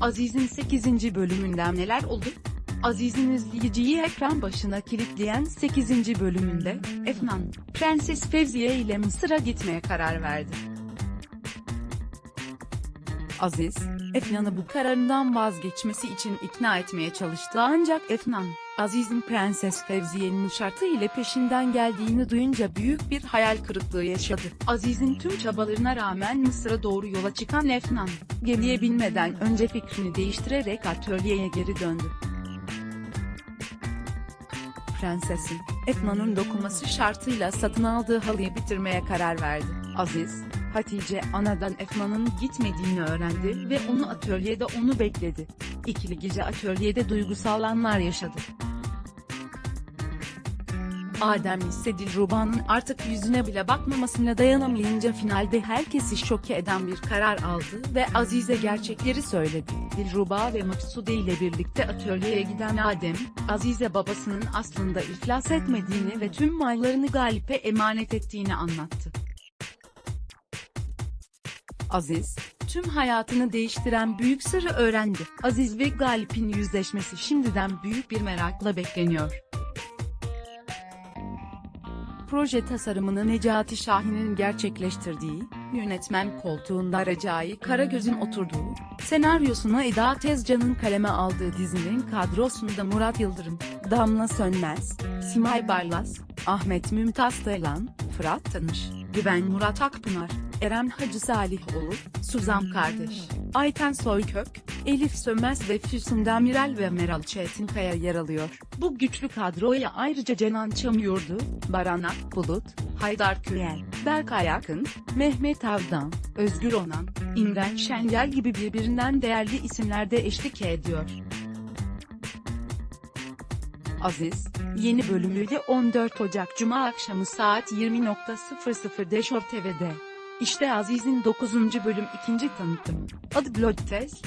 Aziz'in 8. bölümünden neler oldu? Aziz'in izleyiciyi ekran başına kilitleyen 8. bölümünde, Efnan, Prenses Fevziye ile Mısır'a gitmeye karar verdi. Aziz, Efnan'ı bu kararından vazgeçmesi için ikna etmeye çalıştı ancak Efnan, Aziz'in Prenses Fevziye'nin şartı ile peşinden geldiğini duyunca büyük bir hayal kırıklığı yaşadı. Aziz'in tüm çabalarına rağmen Mısır'a doğru yola çıkan Efnan, gemiye binmeden önce fikrini değiştirerek atölyeye geri döndü. Prensesin, Efnan'ın dokunması şartıyla satın aldığı halıyı bitirmeye karar verdi. Aziz, Hatice anadan Efnan'ın gitmediğini öğrendi ve onu atölyede onu bekledi. İkili gece atölyede duygusal anlar yaşadı. Adem ise Dilruba'nın artık yüzüne bile bakmamasına dayanamayınca finalde herkesi şoke eden bir karar aldı ve Azize gerçekleri söyledi. Dilruba ve Maksude ile birlikte atölyeye giden Adem, Azize babasının aslında iflas etmediğini ve tüm mallarını Galip'e emanet ettiğini anlattı. Aziz, tüm hayatını değiştiren büyük sırrı öğrendi. Aziz ve Galip'in yüzleşmesi şimdiden büyük bir merakla bekleniyor. Proje tasarımını Necati Şahin'in gerçekleştirdiği, yönetmen koltuğunda Recai Karagöz'ün oturduğu, senaryosunu Eda Tezcan'ın kaleme aldığı dizinin kadrosunda Murat Yıldırım, Damla Sönmez, Simay Barlas, Ahmet Mümtaz Taylan, Fırat Tanış, Güven Murat Akpınar, Eren Hacı Salihoğlu, Suzan Kardeş, Ayten Soykök, Elif Sönmez ve Füsun Demirel ve Meral Çetinkaya yer alıyor. Bu güçlü kadroya ayrıca Cenan Çamyurdu, Baran Akbulut, Haydar Kürel, Berkay Akın, Mehmet Avdan, Özgür Onan, İmren Şengel gibi birbirinden değerli isimler de eşlik ediyor. Aziz, yeni bölümüyle 14 Ocak Cuma akşamı saat 20.00'de Show TV'de. İşte Aziz'in 9. bölüm 2. tanıtımı. Adı Blood Test.